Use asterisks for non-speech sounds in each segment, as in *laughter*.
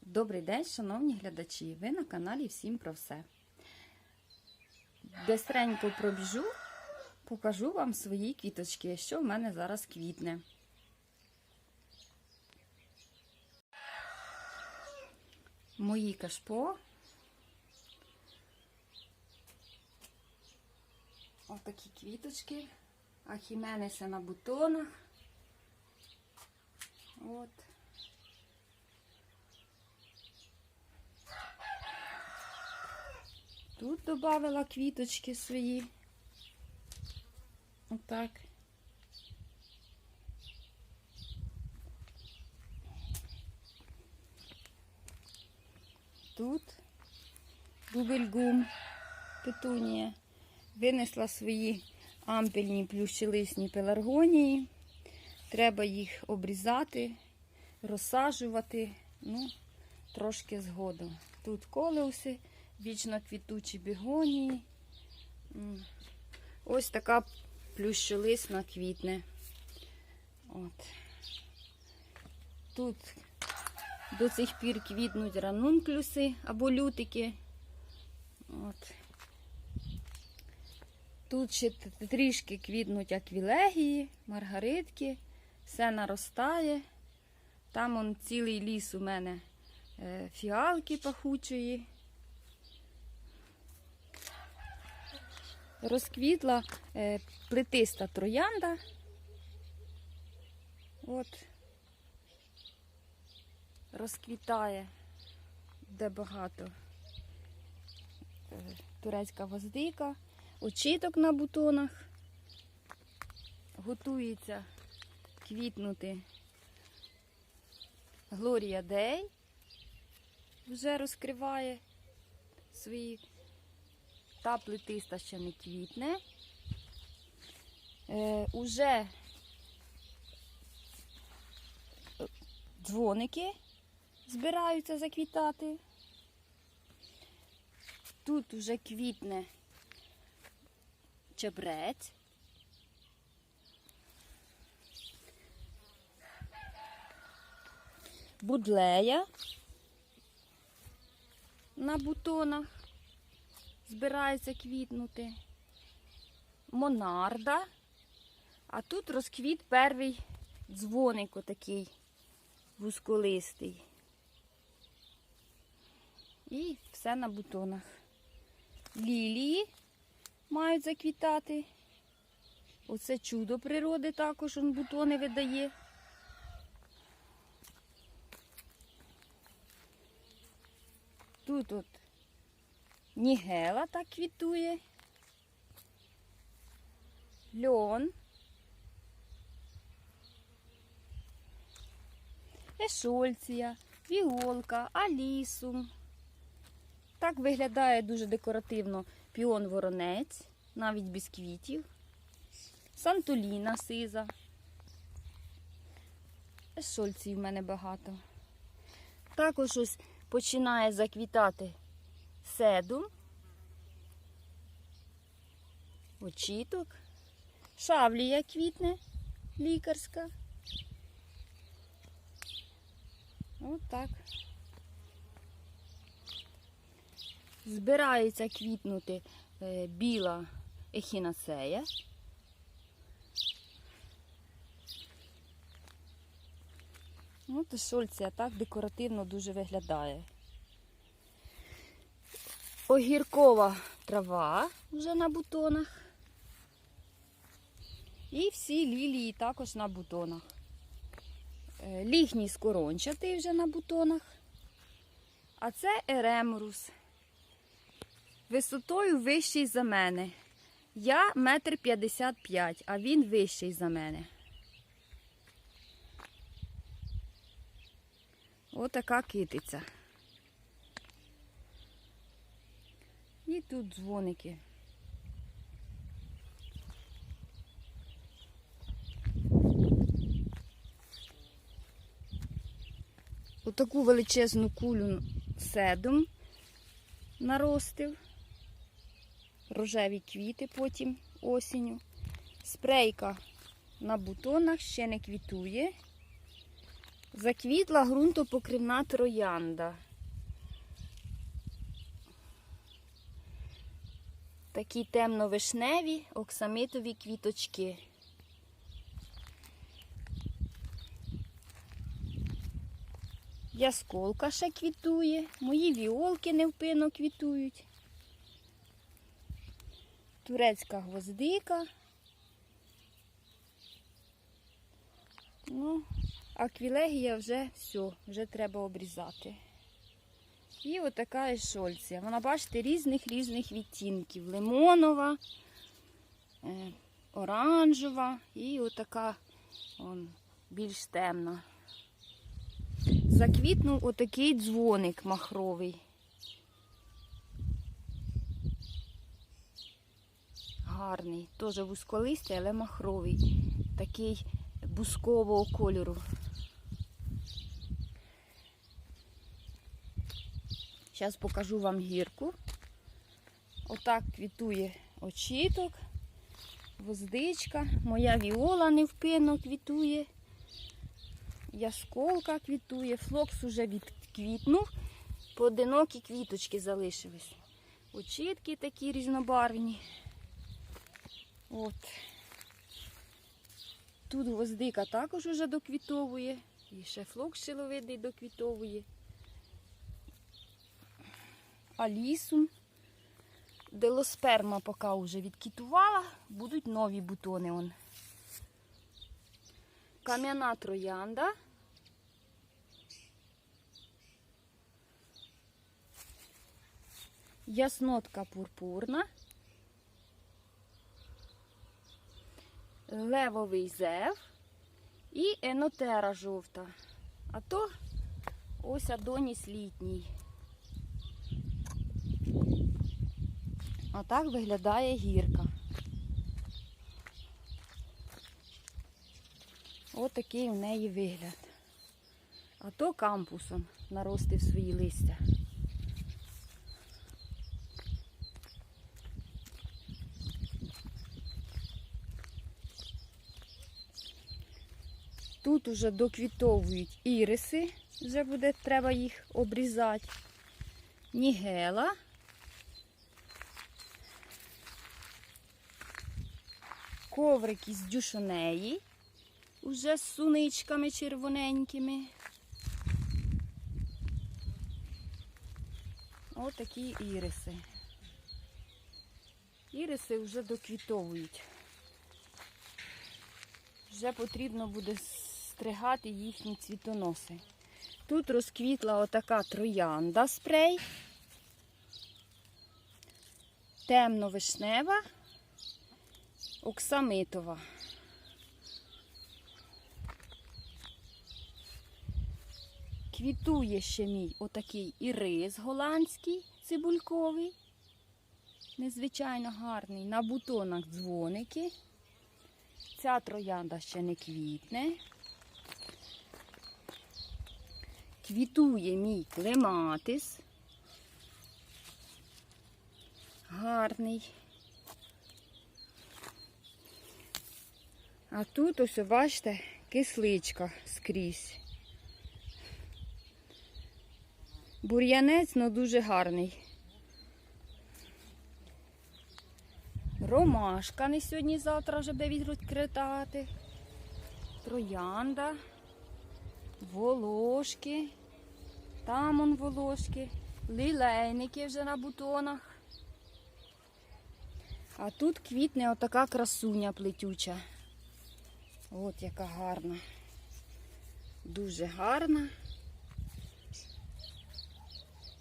Добрий день, шановні глядачі! Ви на каналі Всім про все. Бестренько пробіжу, покажу вам свої квіточки, що в мене зараз квітне. Мої кашпо. Отакі квіточки. Ахіменеси на бутонах. От. Тут додавала квіточки свої. Отак. Тут бубельгум, петунія. Винесла свої ампельні плющелисні пеларгонії. Треба їх обрізати, розсаджувати, ну, трошки згодом. Тут колеуси вічно квітучі бігонії. Ось така плющолисна квітне. От. Тут до цих пір квітнуть ранунклюси або лютики. От. Тут ще трішки квітнуть аквілегії, маргаритки, все наростає. Там он цілий ліс у мене е, фіалки пахучої. розквітла е, плетиста троянда. От. Розквітає, де багато е, турецька гвоздика, очіток на бутонах. Готується квітнути Глорія Дей. Вже розкриває свої та плетиста ще не квітне. Е, уже дзвоники збираються заквітати. Тут уже квітне чебрець. Будлея на бутонах збирається квітнути. Монарда. А тут розквіт перший дзвоник отакий вузколистий. І все на бутонах. Лілії мають заквітати. Оце чудо природи також он бутони видає. Тут от Нігела так квітує. Льон. Ешольція, віолка, алісум. Так виглядає дуже декоративно піон воронець, навіть без квітів. Сантоліна сиза. Ешольцій в мене багато. Також ось починає заквітати седум, очіток, шавлія квітне лікарська. Ось так. Збирається квітнути е, біла ехінацея. От і шольція так декоративно дуже виглядає. Огіркова трава вже на бутонах. І всі лілії також на бутонах. Е, Лігній скорончатий вже на бутонах. А це еремрус. Висотою вищий за мене. Я метр п'ятдесят п'ять, а він вищий за мене. Отака китиця. І тут дзвоники. Отаку величезну кулю седом наростив. Рожеві квіти потім осінню. Спрейка на бутонах ще не квітує. Заквітла ґрунтопокривна троянда. Такі темно-вишневі оксамитові квіточки. Ясколка ще квітує, мої віолки невпинно квітують. Турецька гвоздика. Ну, аквілегія вже все, вже треба обрізати. І отака ешольція. Вона, бачите, різних-різних відтінків. Лимонова, е, оранжева і отака он, більш темна. Заквітнув отакий дзвоник махровий. Гарний, теж вузьколистий, але махровий. Такий бускового кольору. Зараз покажу вам гірку. Отак квітує очіток, воздичка, моя віола невпинно квітує, ясколка квітує, флокс уже відквітнув, поодинокі квіточки залишились. Очітки такі різнобарвні. От. Тут гвоздика також уже доквітовує. І ще флокс шиловидний доквітовує. Алісум. Делосперма поки вже відквітувала, будуть нові бутони. Он. Кам'яна троянда. Яснотка пурпурна. Левовий зев і енотера жовта. А то ось адоніс літній. А так виглядає гірка. Ось такий у неї вигляд. А то кампусом наростив свої листя. Тут уже доквітовують іриси, вже буде треба їх обрізати. Нігела. Коврик із дюшонеї, уже з суничками червоненькими. Ось такі іриси. Іриси вже доквітовують. Вже потрібно буде стригати їхні цвітоноси. Тут розквітла отака троянда спрей, темно-вишнева, оксамитова. Квітує ще мій отакий ірис голландський, цибульковий, незвичайно гарний, на бутонах дзвоники. Ця троянда ще не квітне. Квітує мій клематис. Гарний. А тут ось, бачите, кисличка скрізь. Бур'янець, ну дуже гарний. Ромашка не сьогодні-завтра вже буде відкритати. Троянда, волошки, там он волошки, лілейники вже на бутонах. А тут квітне отака красуня плетюча. От яка гарна. Дуже гарна.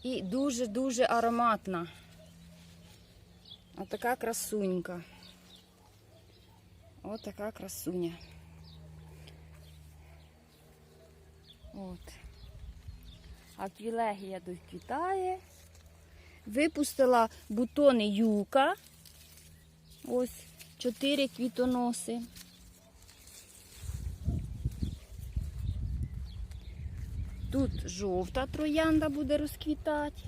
І дуже-дуже ароматна. Отака красунька. От така красуня. От. Аквілегія доквітає. Випустила бутони юка. Ось чотири квітоноси. Тут жовта троянда буде розквітати.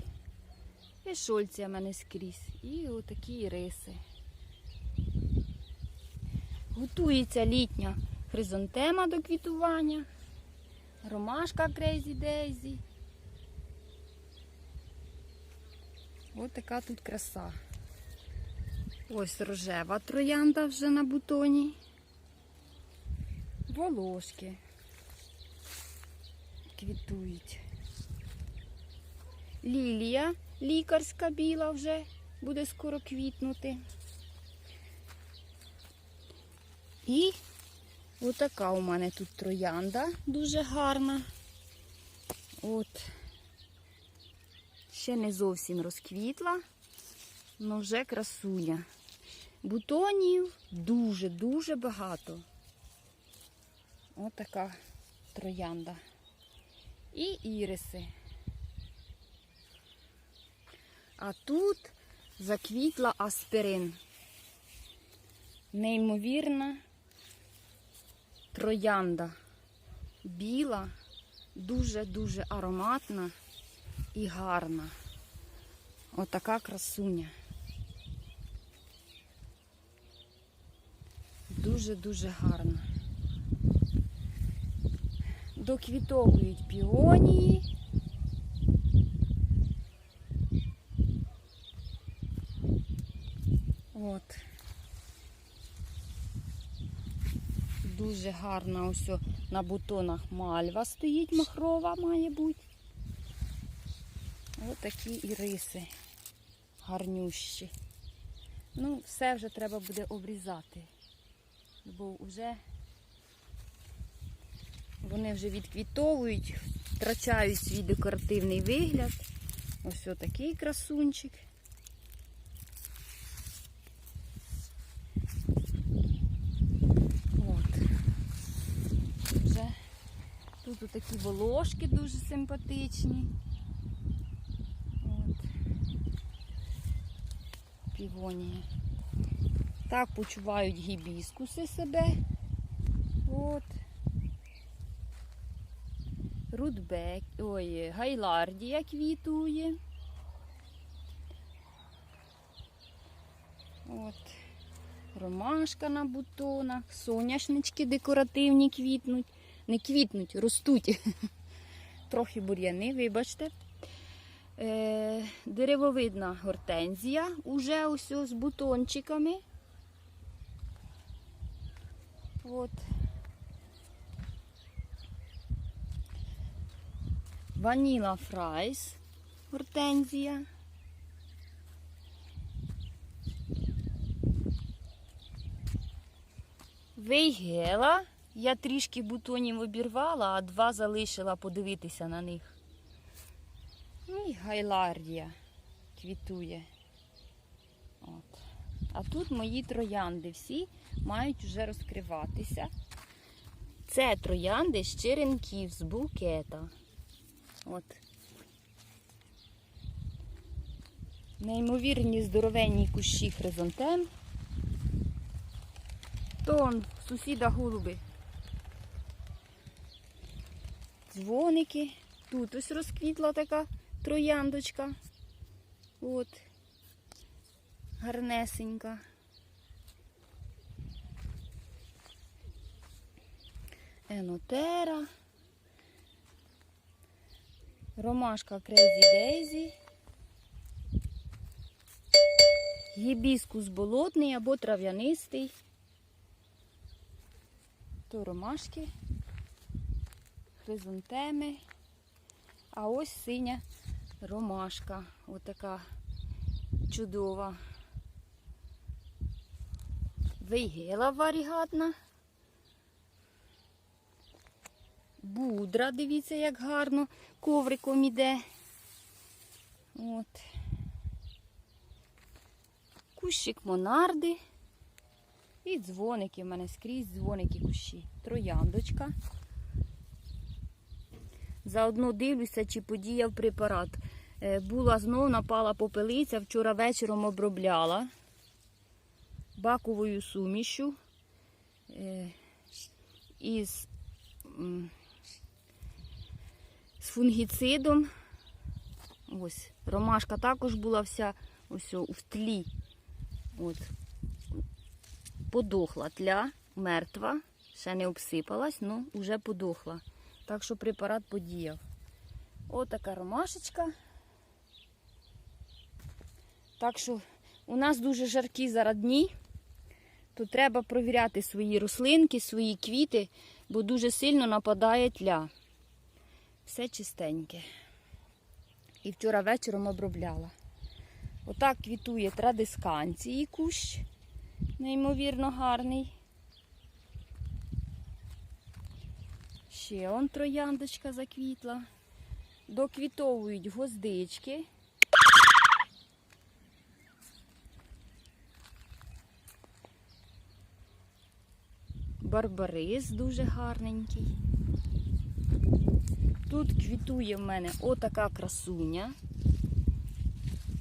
І шольця в мене скрізь. І отакі риси. Готується літня хризантема до квітування. Ромашка Крейзі Дейзі. Ось така тут краса. Ось рожева троянда вже на бутоні. Волошки квітують. Лілія лікарська біла вже буде скоро квітнути. І отака у мене тут троянда дуже гарна. От. Ще не зовсім розквітла, але вже красуня. Бутонів дуже-дуже багато. Отака троянда. І іриси. А тут заквітла аспирин. Неймовірна троянда. Біла, дуже-дуже ароматна і гарна. Отака красуня. Дуже-дуже гарна. Доквітовують піонії. От. Дуже гарна ось на бутонах мальва стоїть, махрова має бути. Такі іриси гарнющі. Ну, все вже треба буде обрізати, бо вже вони вже відквітовують, втрачають свій декоративний вигляд. Ось отакий красунчик. От. Вже тут такі волошки дуже симпатичні. От. Півонії. Так почувають гібіскуси себе. От. Рудбек, ой, гайлардія квітує. От. Ромашка на бутонах, соняшнички декоративні квітнуть. Не квітнуть, ростуть. *laughs* Трохи бур'яни, вибачте. Е, деревовидна гортензія уже ось з бутончиками. От. Ваніла фрайс, гортензія. Вейгела. Я трішки бутонів обірвала, а два залишила подивитися на них. Ну і гайлардія квітує. От. А тут мої троянди всі мають вже розкриватися. Це троянди з черенків, з букета. От. Неймовірні здоровенні кущі хризантем. То он сусіда голуби. Дзвоники. Тут ось розквітла така трояндочка. От. Гарнесенька. Енотера. Ромашка Крейзі Дейзі. Гібіскус болотний або трав'янистий. То ромашки, хризантеми. А ось синя ромашка. Отака чудова. Вейгела варігатна. Будра, дивіться, як гарно ковриком іде. От. Кущик монарди. І дзвоники в мене скрізь дзвоники кущі. Трояндочка. Заодно дивлюся, чи подіяв препарат. Е, Була знов напала попелиця, вчора вечором обробляла баковою сумішю е, із з фунгіцидом. Ось, ромашка також була вся ось в тлі. От. Подохла тля мертва, ще не обсипалась, ну вже подохла. Так що препарат подіяв. Отака ромашечка. Так що у нас дуже жаркі зараз дні, то треба провіряти свої рослинки, свої квіти, бо дуже сильно нападає тля. Все чистеньке. І вчора вечором обробляла. Отак квітує традисканції кущ, неймовірно гарний. Ще он трояндочка заквітла. Доквітовують гвоздички. Барбарис дуже гарненький. Тут квітує в мене отака красуня.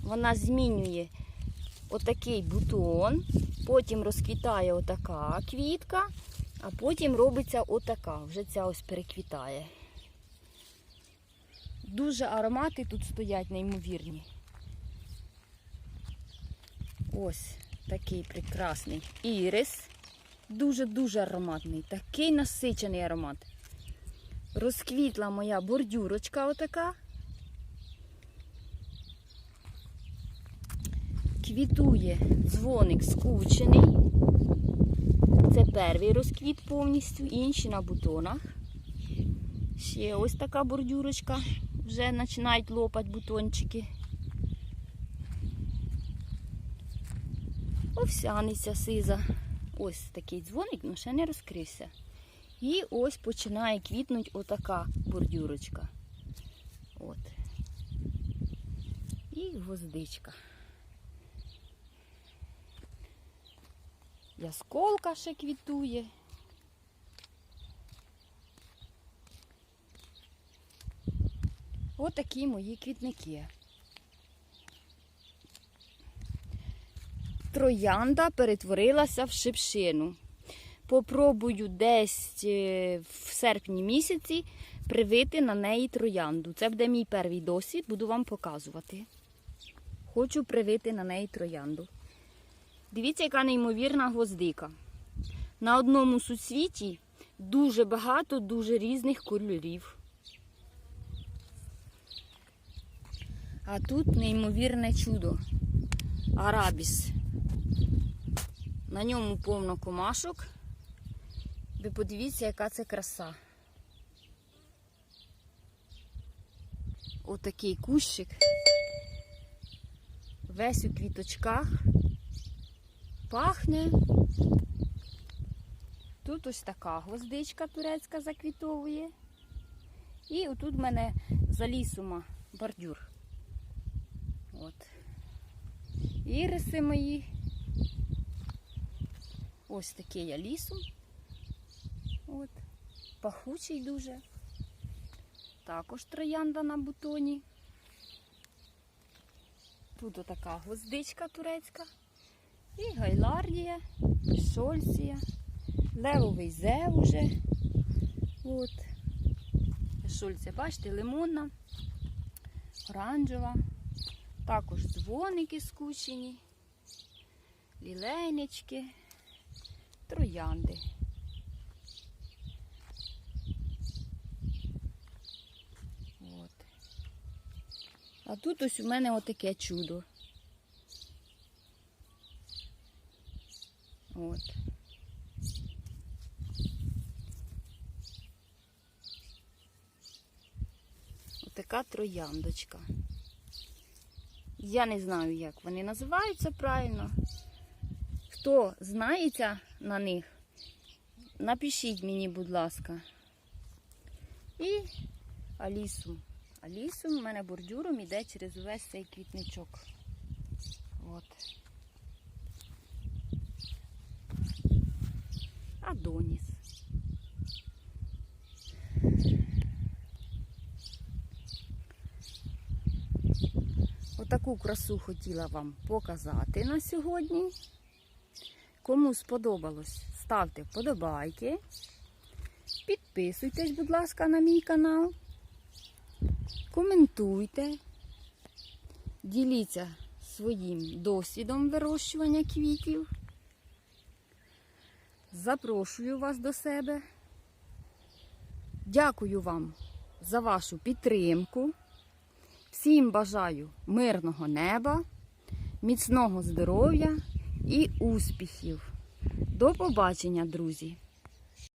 Вона змінює отакий бутон, потім розквітає отака квітка, а потім робиться отака. Вже ця ось переквітає. Дуже аромати тут стоять неймовірні. Ось такий прекрасний ірис. Дуже-дуже ароматний, такий насичений аромат. Розквітла моя бордюрочка отака. Квітує дзвоник скучений. Це перший розквіт повністю, інші на бутонах. Ще ось така бордюрочка. Вже починають лопати бутончики. Овсяниця сиза. Ось такий дзвоник, але ще не розкрився. І ось починає квітнути отака бордюрочка. От. І гвоздичка. Ясколка ще квітує. Отакі мої квітники. Троянда перетворилася в шипшину. Попробую десь е, в серпні місяці привити на неї троянду. Це буде мій перший досвід, буду вам показувати. Хочу привити на неї троянду. Дивіться, яка неймовірна гвоздика. На одному суцвіті дуже багато, дуже різних кольорів. А тут неймовірне чудо. Арабіс. На ньому повно комашок. Ви подивіться, яка це краса. Отакий кущик. Весь у квіточках. Пахне. Тут ось така гвоздичка турецька заквітовує. І отут в мене за лісома бордюр. От. Іриси мої. Ось такий я лісом. От. Пахучий дуже. Також троянда на бутоні. Тут отака гвоздичка турецька. І гайлардія, шольція, левовий зев уже. От. Шольця, бачите, лимонна, оранжева. Також дзвоники скучені, лілейнички, троянди. От. А тут ось у мене отаке чудо. От. Отака трояндочка. Я не знаю, як вони називаються правильно. Хто знається на них, напишіть мені, будь ласка. І Алісу. Алісу в мене бордюром іде через увесь цей квітничок. От. Адоніс. Отаку красу хотіла вам показати на сьогодні. Кому сподобалось, ставте вподобайки. Підписуйтесь, будь ласка, на мій канал. Коментуйте. Діліться своїм досвідом вирощування квітів. Запрошую вас до себе. Дякую вам за вашу підтримку. Всім бажаю мирного неба, міцного здоров'я і успіхів. До побачення, друзі!